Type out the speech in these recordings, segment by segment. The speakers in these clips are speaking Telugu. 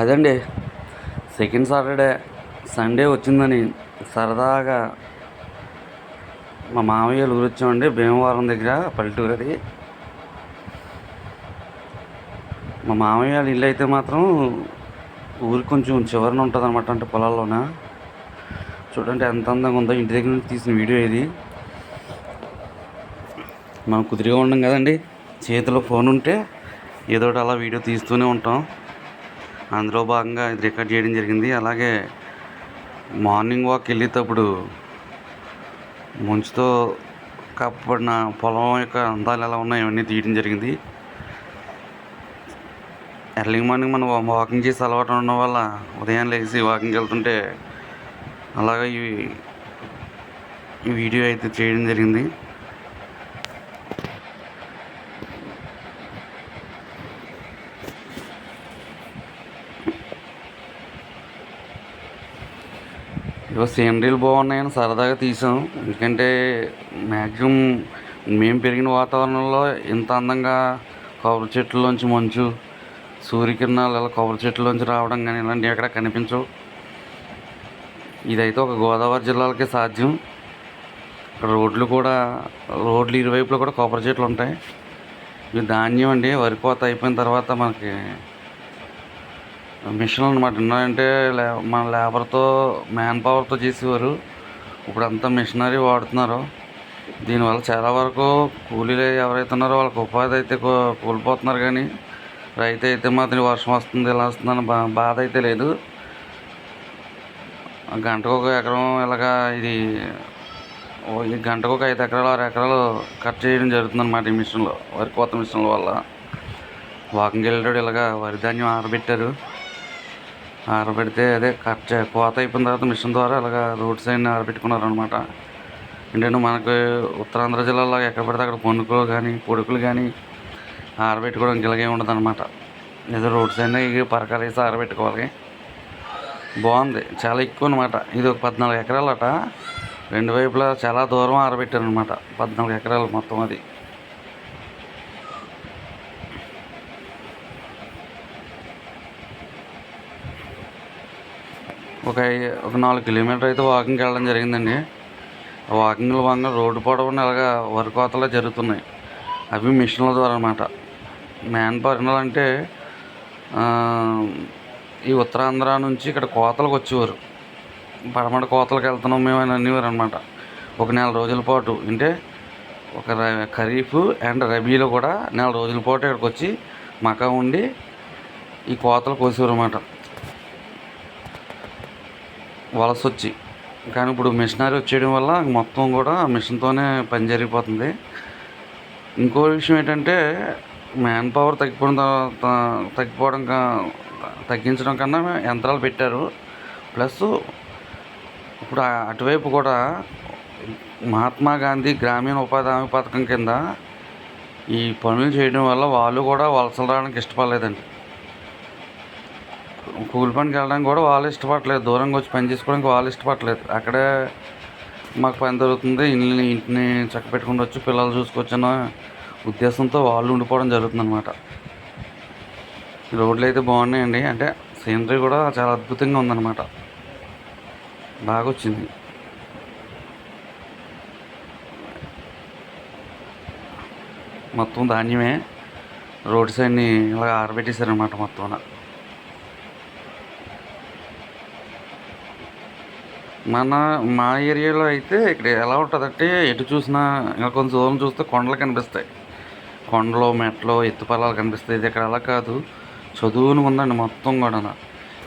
అదండి. సెకండ్ సాటర్డే సండే వచ్చిందని సరదాగా మా మామయ్య ఊరు వచ్చామండి భీమవరం దగ్గర పల్లెటూరు అది. మా మామయ్య వాళ్ళ ఇల్లు అయితే మాత్రం ఊరికి కొంచెం చివరన ఉంటుంది అనమాట అంటే పొలాల్లోన. చూడండి ఎంత అందంగా ఉందో ఇంటి దగ్గర నుంచి తీసిన వీడియో ఇది. మనం కుదిరిగా ఉండం కదండి చేతిలో ఫోన్ ఉంటే ఏదో అలా వీడియో తీస్తూనే ఉంటాం. అందులో భాగంగా ఇది రికార్డ్ చేయడం జరిగింది. అలాగే మార్నింగ్ వాక్ వెళ్ళేటప్పుడు మంచుతో కప్పబడిన పొలం యొక్క అందాలు ఎలా ఉన్నాయో ఇవన్నీ తీయడం జరిగింది. ఎర్లీ మార్నింగ్ మనం వాకింగ్ చేసి అలవాటు ఉండడం వల్ల ఉదయం లేచి వాకింగ్ వెళ్తుంటే అలాగే ఈ ఈ వీడియో అయితే చేయడం జరిగింది. ఇగో సీనరీలు బాగున్నాయని సరదాగా తీసాం. ఎందుకంటే మ్యాక్సిమం మేము పెరిగిన వాతావరణంలో ఇంత అందంగా కొబ్బరి చెట్లలోంచి మంచు సూర్యకిరణాలు ఇలా కొబ్బరి చెట్లలోంచి రావడం కానీ ఇలాంటివి ఎక్కడ కనిపించవు. ఇదైతే ఒక గోదావరి జిల్లాలకే సాధ్యం. ఇక్కడ రోడ్లు కూడా రోడ్లు ఇరువైపులో కూడా కొబ్బరి చెట్లు ఉంటాయి ఇవి ధాన్యం అండి వరి కోత అయిపోయిన తర్వాత మనకి మిషన్ అనమాట అంటే మన లేబర్తో మ్యాన్ పవర్తో చేసేవారు. ఇప్పుడు అంతా మిషనరీ వాడుతున్నారు. దీనివల్ల చాలా వరకు కూలీలు ఎవరైతే ఉన్నారో వాళ్ళకి ఉపాధి అయితే కోల్పోతున్నారు కానీ రైతు అయితే మాత్రం వర్షం వస్తుంది ఇలా వస్తుందని బా బాధ అయితే లేదు. గంటకు ఒక ఎకరం ఇలాగా ఇది ఈ గంటకు ఒక ఐదు ఎకరాలు ఆరు ఎకరాలు కట్ చేయడం జరుగుతుంది అనమాట ఈ మిషన్లో వరి కోత మిషన్ల వల్ల. వాకింగ్ వెళ్ళేటప్పుడు ఇలాగా వరి ధాన్యం ఆరబెట్టారు. ఆరబెడితే అదే కట్ కోత అయిపోయిన తర్వాత మిషన్ ద్వారా అలాగా రోడ్ సైడ్ ఆరబెట్టుకున్నారు అనమాట ఏంటంటే మనకు ఉత్తరాంధ్ర జిల్లాలో ఎక్కడ పడితే అక్కడ పొనుకులు కానీ పొడుకులు కానీ ఆరబెట్టుకోవడానికి ఇలాగే ఉండదు అనమాట ఏదో రోడ్ సైడ్ ఇక పరకాలు వేసి ఆరబెట్టుకోవాలి. బాగుంది. చాలా ఎక్కువ అనమాట ఇది ఒక పద్నాలుగు ఎకరాలట. రెండు వైపులా చాలా దూరం ఆరబెట్టారనమాట పద్నాలుగు ఎకరాలు మొత్తం అది. ఒక ఐ- ఒక నాలుగు కిలోమీటర్ అయితే వాకింగ్కి వెళ్ళడం జరిగిందండి. వాకింగ్లు వాకింగ్లో రోడ్డు పొడవున ఇలాగా వరి కోతలు జరుగుతున్నాయి. అవి మిషన్ల ద్వారా అనమాట మ్యాన్ పవర్ అంటే ఈ ఉత్తరాంధ్ర నుంచి ఇక్కడ కోతలకు వచ్చేవారు. పడమట కోతలకు వెళ్తున్నాం మేము అని అనేవారు అనమాట ఒక నెల రోజుల పాటు. అంటే ఒక ర- ఖరీఫ్ అండ్ రబీలో కూడా నెల రోజుల పాటు ఇక్కడికి వచ్చి మకా ఉండి ఈ కోతలు కోసేవారు అనమాట వలస వచ్చి కానీ ఇప్పుడు మిషనరీ వచ్చేయడం వల్ల మొత్తం కూడా మిషన్తోనే పని జరిగిపోతుంది. ఇంకో విషయం ఏంటంటే మ్యాన్ పవర్ తగ్గిపోవడం తర్వాత తగ్గిపోవడం కా- తగ్గించడం కన్నా యంత్రాలు పెట్టారు. ప్లస్ ఇప్పుడు అటువైపు కూడా మహాత్మా గాంధీ గ్రామీణ ఉపాధి హామీ పథకం కింద ఈ పనులు చేయడం వల్ల వాళ్ళు కూడా వలసలు రావడానికి ఇష్టపడలేదండి. కూలి పనికి వెళ్ళడానికి కూడా వాళ్ళు ఇష్టపడలేదు దూరంగా వచ్చి పని చేసుకోవడానికి వాళ్ళు ఇష్టపడలేదు అక్కడే మాకు పని దొరుకుతుంది. ఇల్లు ఇంటిని చక్క పెట్టుకుని వచ్చి పిల్లలు చూసుకొచ్చిన ఉద్దేశంతో వాళ్ళు ఉండిపోవడం జరుగుతుంది అనమాట రోడ్లు అయితే బాగున్నాయండి. అంటే సీనరీ కూడా చాలా అద్భుతంగా ఉందన్నమాట. బాగా వచ్చింది. మొత్తం ధాన్యమే. రోడ్ సైడ్ని ఇలా ఆరబెట్టేశారనమాట మొత్తం మన మా ఏరియాలో అయితే ఇక్కడ ఎలా ఉంటుందంటే ఎటు చూసినా ఇంకా కొంచెం దూరం చూస్తే కొండలు కనిపిస్తాయి. కొండలు మెట్లు ఎత్తుపల్లాలు కనిపిస్తాయి. ఇది ఇక్కడ అలా కాదు. చదువుని ఉందండి మొత్తం కూడా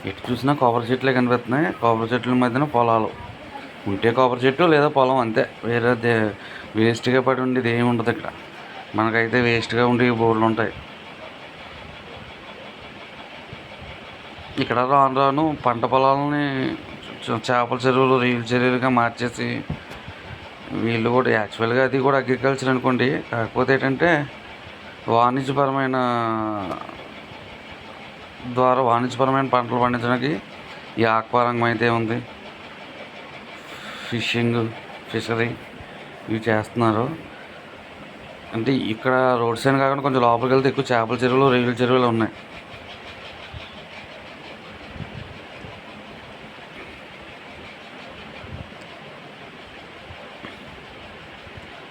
ఎటు చూసినా కొబ్బరి చెట్లే కనిపిస్తున్నాయి. కొబ్బరి చెట్ల మధ్యన పొలాలు. ఉంటే కొబ్బరి చెట్టు లేదా పొలం అంతే. వేరే దే వేస్ట్గా పడి ఉండేది ఏమి ఉండదు ఇక్కడ. మనకైతే వేస్ట్గా ఉండే బోర్లు ఉంటాయి. ఇక్కడ రాను రాను పంట పొలాలని చేపల చెరువులు రీల్ చెరువులుగా మార్చేసి వీళ్ళు కూడా యాక్చువల్గా అది కూడా అగ్రికల్చర్ అనుకోండి. కాకపోతే ఏంటంటే వాణిజ్యపరమైన ద్వారా వాణిజ్యపరమైన పంటలు పండించడానికి ఈ ఆక్వారంగం అయితే ఉంది. ఫిషింగ్ ఫిషరీ ఇవి చేస్తున్నారు. అంటే ఇక్కడ రోడ్ సైడ్ కాకుండా కొంచెం లోపలికి వెళ్తే ఎక్కువ చేపల చెరువులు రొయ్యల చెరువులు ఉన్నాయి.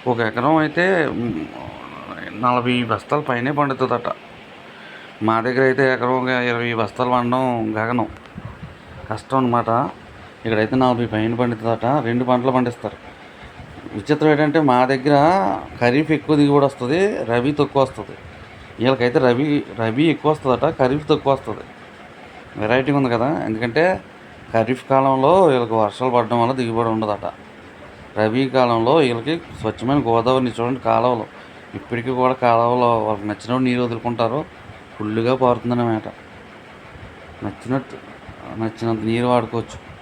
ఒక ఎకరం అయితే నలభై బస్తాల పైనే పండుతుందట. మా దగ్గర అయితే ఎకరం ఇరవై బస్తాలు పండడం గగనం. కష్టం అనమాట ఇక్కడైతే నలభై పైన పండుతుందట. రెండు పంటలు పండిస్తారు. విచిత్రం ఏంటంటే మా దగ్గర ఖరీఫ్ ఎక్కువ దిగుబడి వస్తుంది రబీ తక్కువ వస్తుంది. వీళ్ళకైతే రబీ రబీ ఎక్కువ వస్తుందట ఖరీఫ్ తక్కువ వస్తుంది. వెరైటీ ఉంది కదా. ఎందుకంటే ఖరీఫ్ కాలంలో వీళ్ళకి వర్షాలు పడడం వల్ల దిగుబడి ఉండదట. రబీ కాలంలో వీళ్ళకి స్వచ్ఛమైన గోదావరిని చూడండి కాలువలు. ఇప్పటికీ కూడా కాలువలో వాళ్ళకి నచ్చినప్పుడు నీరు వదులుకుంటారు. ఫుల్గా పారుతుందన్నమాట నచ్చినట్టు నచ్చినంత నీరు వాడుకోవచ్చు.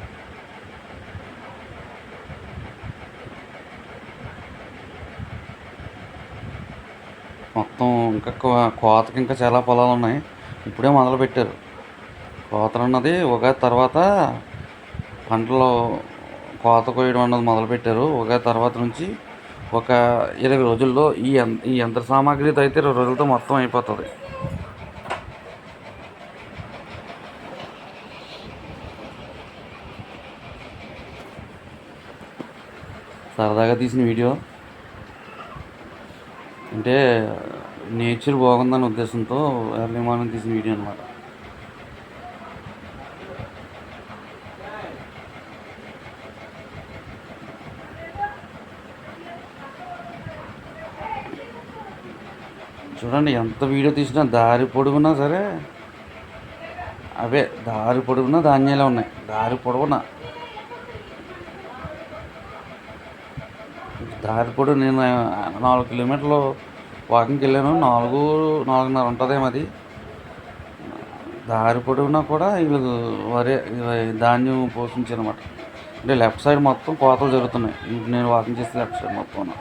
మొత్తం ఇంకా కో- కోతకి ఇంకా చాలా పొలాలు ఉన్నాయి. ఇప్పుడే మొదలు పెట్టారు కోతలు అన్నది ఉగాది తర్వాత పంటలు కోత కోయడం అన్నది మొదలుపెట్టారు. ఒక తర్వాత నుంచి ఒక ఇరవై రోజుల్లో ఈ ఈ యంత్ర సామాగ్రితో అయితే ఇరవై రోజులతో మొత్తం అయిపోతుంది. సరదాగా తీసిన వీడియో. అంటే నేచర్ బాగుందనే ఉద్దేశంతో ఎర్లీ మార్నింగ్ తీసిన వీడియో అనమాట చూడండి ఎంత వీడియో తీసినా దారి పొడుగునా సరే అవే దారి పొడుగునా ధాన్యాలే ఉన్నాయి. దారి పొడవునా? దారి పొడుగు నేను నాలుగు కిలోమీటర్లు వాకింగ్కి వెళ్ళాను. నాలుగు నాలుగున్నర ఉంటుందేమో అది దారి పొడవునా కూడా వీళ్ళు వరే ధాన్యం పోషించారన్నమాట అంటే లెఫ్ట్ సైడ్ మొత్తం కోతలు జరుగుతున్నాయి. నేను వాకింగ్ చేస్తే లెఫ్ట్ సైడ్ మొత్తం